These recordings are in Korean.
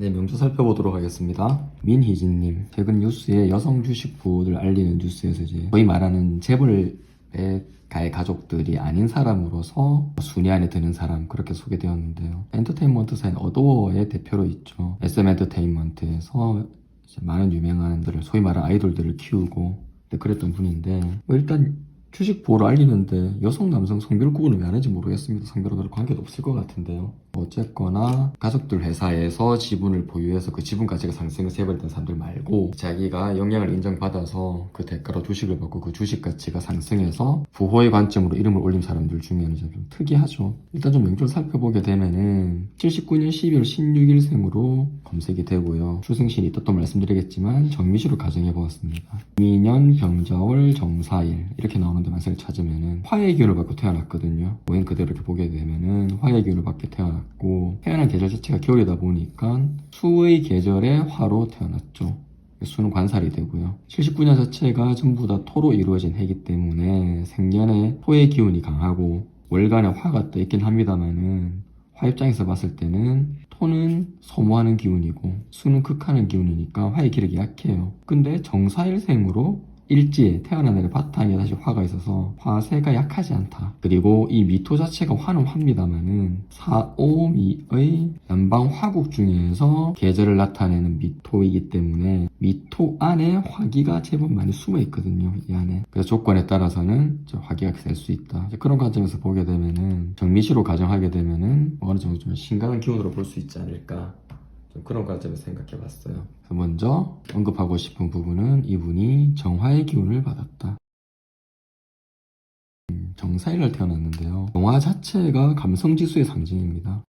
네, 명주 살펴보도록 하겠습니다. 민희진님, 최근 뉴스에 여성 주식 보호를 알리는 뉴스에서 이제 거의 말하는 재벌의 가의 가족들이 아닌 사람으로서 순위 안에 드는 사람 그렇게 소개되었는데요. 엔터테인먼트사인 어도어의 대표로 있죠. SM 엔터테인먼트에서 많은 유명한 들을 소위 말하는 아이돌들을 키우고 네, 그랬던 분인데 뭐 일단 주식 보호를 알리는데 여성 남성 성별 구분을 왜 하는지 모르겠습니다. 성별과 별 관계도 없을 것 같은데요. 어쨌거나 가족들 회사에서 지분을 보유해서 그 지분 가치가 상승을 해버렸던 사람들 말고 자기가 영향을 인정받아서 그 대가로 주식을 받고 그 주식 가치가 상승해서 부호의 관점으로 이름을 올린 사람들 중에는 좀 특이하죠. 일단 좀 명조를 살펴보게 되면은 79년 12월 16일생으로 검색이 되고요. 출생신이 떴던 말씀드리겠지만 정미시로 가정해 보았습니다. 미년 병자월 정사일 이렇게 나오는 데 만약에 찾으면은 화의 기운을 받고 태어났거든요. 오행 그대로 이렇게 보게 되면은 화의 기운을 받게 태어났고 태어난 계절 자체가 겨울이다 보니까 수의 계절에 화로 태어났죠. 수는 관살이 되고요. 79년 자체가 전부 다 토로 이루어진 해이기 때문에 생년에 토의 기운이 강하고 월간에 화가 떠 있긴 합니다만은 화 입장에서 봤을 때는 토는 소모하는 기운이고 수는 극하는 기운이니까 화의 기력이 약해요. 근데 정사일생으로 일지에 태어난 날의 바탕에 다시 화가 있어서 화세가 약하지 않다. 그리고 이 미토 자체가 화는 화입니다만은 사오미의 남방 화국 중에서 계절을 나타내는 미토이기 때문에 미토 안에 화기가 제법 많이 숨어 있거든요. 이 안에. 그래서 조건에 따라서는 저 화기가 될수 있다. 그런 관점에서 보게 되면은 정미시로 가정하게 되면은 어느 정도 좀 신강한 기운으로 볼 수 있지 않을까. 좀 그런 관점에서 생각해 봤어요. 먼저 언급하고 싶은 부분은 이분이 정화의 기운을 받았다. 음, 정사일날 태어났는데요. 정화 자체가 감성지수의 상징입니다.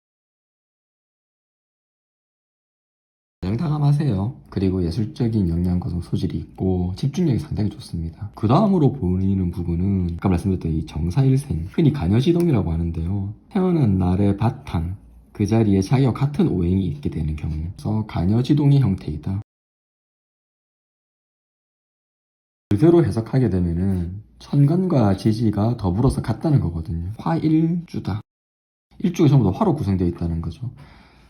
양당함하세요. 그리고 예술적인 역량과 좀 소질이 있고 집중력이 상당히 좋습니다. 그 다음으로 보이는 부분은 아까 말씀드렸던 이 정사일생, 흔히 가녀지동이라고 하는데요. 태어난 날의 바탕, 그 자리에 자기와 같은 오행이 있게 되는 경우 그래서 가녀지동의 형태이다. 그대로 해석하게 되면은 천간과 지지가 더불어서 같다는 거거든요. 화일주다. 일주가 전부 다 화로 구성되어 있다는 거죠.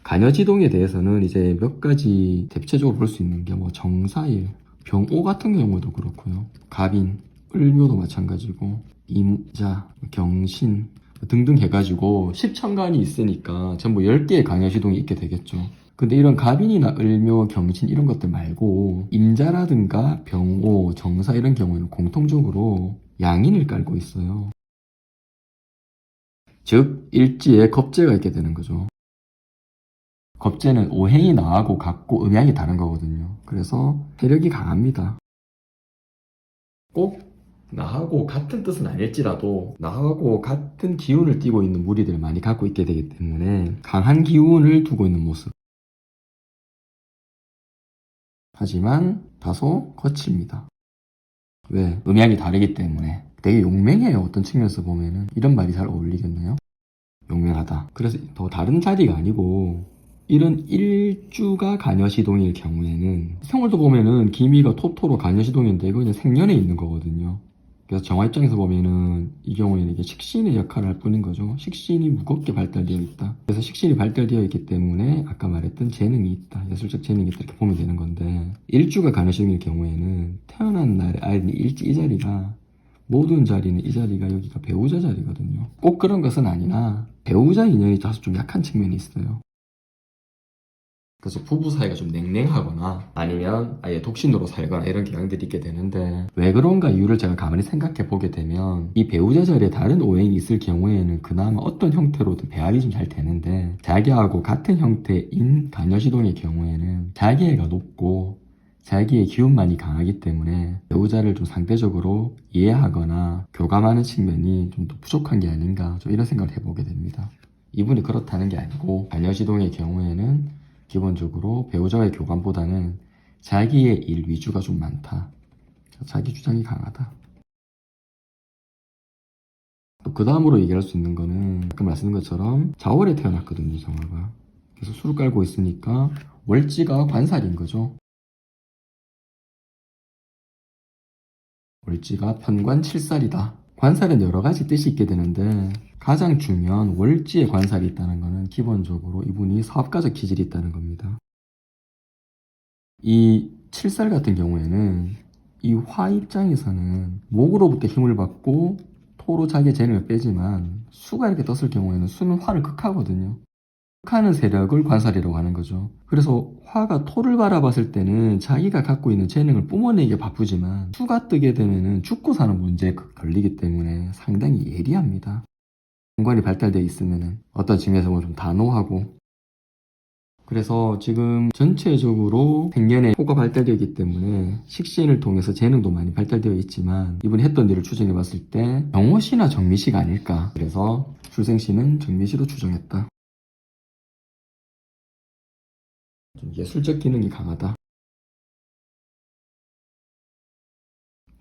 가녀지동에 대해서는 이제 몇 가지 대표적으로 볼 수 있는 게 뭐 정사일, 병오 같은 경우도 그렇고요. 갑인, 을묘도 마찬가지고 임자, 경신 등등 해가지고 십천간이 있으니까 전부 10개의 가녀지동이 있게 되겠죠. 근데 이런 갑인이나 을묘, 경신 이런 것들 말고 임자라든가 병오, 정사 이런 경우에는 공통적으로 양인을 깔고 있어요. 즉 일지에 겁재가 있게 되는 거죠. 겁재는 오행이 나하고 같고 음양이 다른 거거든요. 그래서 세력이 강합니다. 꼭 나하고 같은 뜻은 아닐지라도 나하고 같은 기운을 띠고 있는 무리들을 많이 갖고 있게 되기 때문에 강한 기운을 두고 있는 모습. 하지만 다소 거칩니다. 왜? 음양이 다르기 때문에 되게 용맹해요. 어떤 측면에서 보면은 이런 말이 잘 어울리겠네요. 용맹하다. 그래서 더 다른 자리가 아니고 이런 일주가 가녀시동일 경우에는 생월도 보면은 기미가 토토로 가녀시동인데 이거 그냥 생년에 있는 거거든요. 그래서 정화 입장에서 보면은 이 경우에는 이게 식신의 역할을 할 뿐인 거죠. 식신이 무겁게 발달되어 있다. 그래서 식신이 발달되어 있기 때문에 아까 말했던 재능이 있다. 예술적 재능이 있다. 이렇게 보면 되는 건데 일주가 가능성일 경우에는 태어난 날에 아이는 일지 이 자리가 모든 자리는 이 자리가 여기가 배우자 자리거든요. 꼭 그런 것은 아니나 배우자 인연이 다소 좀 약한 측면이 있어요. 그래서 부부 사이가 좀 냉랭하거나 아니면 아예 독신으로 살거나 이런 경향들이 있게 되는데 왜 그런가 이유를 제가 가만히 생각해 보게 되면 이 배우자 자리에 다른 오행이 있을 경우에는 그나마 어떤 형태로든 배합이 좀 잘 되는데 자기하고 같은 형태인 가녀시동의 경우에는 자기애가 높고 자기의 기운만이 강하기 때문에 배우자를 좀 상대적으로 이해하거나 교감하는 측면이 좀 더 부족한 게 아닌가 좀 이런 생각을 해보게 됩니다. 이분이 그렇다는 게 아니고 가녀시동의 경우에는 기본적으로 배우자의 교감보다는 자기의 일 위주가 좀 많다. 자기 주장이 강하다. 또 그 다음으로 얘기할 수 있는 거는 아까 말씀드린 것처럼 자월에 태어났거든요, 정화가. 그래서 술을 깔고 있으니까 월지가 관살인 거죠. 월지가 편관 칠살이다. 관살은 여러 가지 뜻이 있게 되는데 가장 중요한 월지에 관살이 있다는 것은 기본적으로 이분이 사업가적 기질이 있다는 겁니다. 이 칠살 같은 경우에는 이 화 입장에서는 목으로부터 힘을 받고 토로 자기의 재능을 빼지만 수가 이렇게 떴을 경우에는 수는 화를 극하거든요. 극하는 세력을 관살이라고 하는 거죠. 그래서 화가 토를 바라봤을 때는 자기가 갖고 있는 재능을 뿜어내기에 바쁘지만 수가 뜨게 되면은 죽고 사는 문제에 걸리기 때문에 상당히 예리합니다. 공간이 발달되어 있으면은 어떤 측면에서 좀 단호하고 그래서 지금 전체적으로 생년에 호가 발달되어 있기 때문에 식신을 통해서 재능도 많이 발달되어 있지만 이분이 했던 일을 추정해 봤을 때 병호씨나 정미씨가 아닐까 그래서 출생시는 정미씨로 추정했다 예술적 기능이 강하다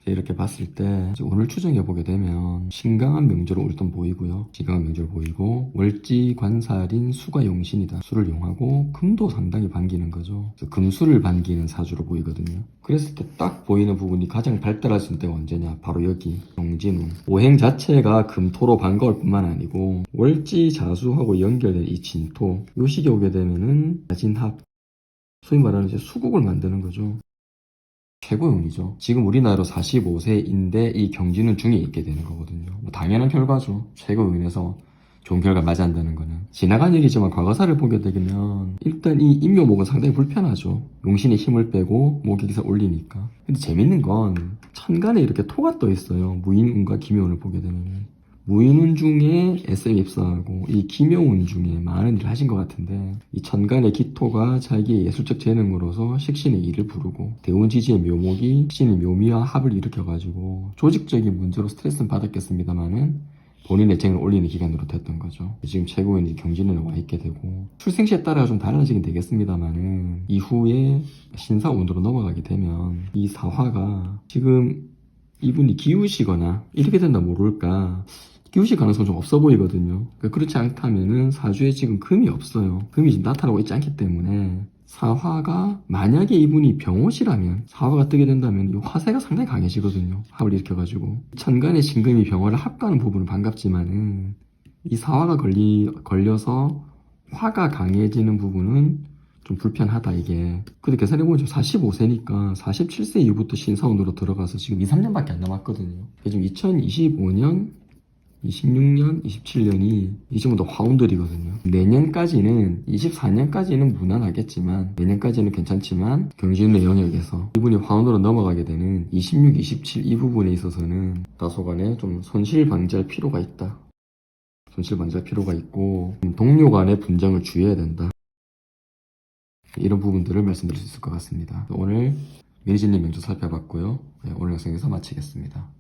이렇게 봤을 때 오늘 추정해 보게 되면 신강한 명조로 일단 보이고요. 신강한 명조로 보이고 월지 관살인 수가 용신이다. 수를 용하고 금도 상당히 반기는 거죠. 금수를 반기는 사주로 보이거든요. 그랬을 때 딱 보이는 부분이 가장 발달할 수 있는 때가 언제냐? 바로 여기 경진운. 오행 자체가 금토로 반가울 뿐만 아니고 월지 자수하고 연결된 이 진토. 요 시기에 오게 되면은 자진합. 소위 말하는 이제 수국을 만드는 거죠. 최고용이죠. 지금 우리나라로 45세인데 이 경지는 중에 있게 되는 거거든요. 뭐 당연한 결과죠. 최고용인에서 좋은 결과 맞이한다는 거는. 지나간 얘기지만 과거사를 보게 되면 일단 이 임묘목은 상당히 불편하죠. 용신의 힘을 빼고 목에 기서 올리니까. 근데 재밌는 건 천간에 이렇게 토가 떠 있어요. 무인운과 기묘운을 보게 되면. 무인운 중에 SM 입사하고 이 기묘운 중에 많은 일을 하신 것 같은데 이 천간의 기토가 자기의 예술적 재능으로서 식신의 일을 부르고 대운지지의 묘목이 식신의 묘미와 합을 일으켜가지고 조직적인 문제로 스트레스는 받았겠습니다만은 본인의 재능을 올리는 기간으로 됐던 거죠. 지금 최고인 경진에 와 있게 되고 출생시에 따라 좀 달라지긴 되겠습니다만은 이후에 신사운으로 넘어가게 되면 이 사화가 지금 이분이 기우시거나 이렇게 된다 모를까 기우실 가능성 좀 없어 보이거든요. 그러니까 그렇지 않다면은 사주에 지금 금이 없어요. 금이 지금 나타나고 있지 않기 때문에 사화가 만약에 이분이 병호시라면 사화가 뜨게 된다면 이 화세가 상당히 강해지거든요. 합을 일으켜가지고 천간의 신금이 병화를 합가는 부분은 반갑지만은 이 사화가 걸리 걸려서 화가 강해지는 부분은 좀 불편하다 이게 근데 계산해보면 45세니까 47세 이후부터 신사운으로 들어가서 지금 2, 3년밖에 안 남았거든요 지금 2025년 26년, 27년이 이제부터 화운들이거든요. 내년까지는 24년까지는 무난하겠지만 내년까지는 괜찮지만 경진의 영역에서 이분이 화운으로 넘어가게 되는 26, 27 이 부분에 있어서는 다소간에 좀 손실 방지할 필요가 있다. 손실 방지할 필요가 있고 동료 간의 분쟁을 주의해야 된다. 이런 부분들을 말씀드릴 수 있을 것 같습니다. 오늘 미니진님 명조 살펴봤고요. 네, 오늘 영상에서 마치겠습니다.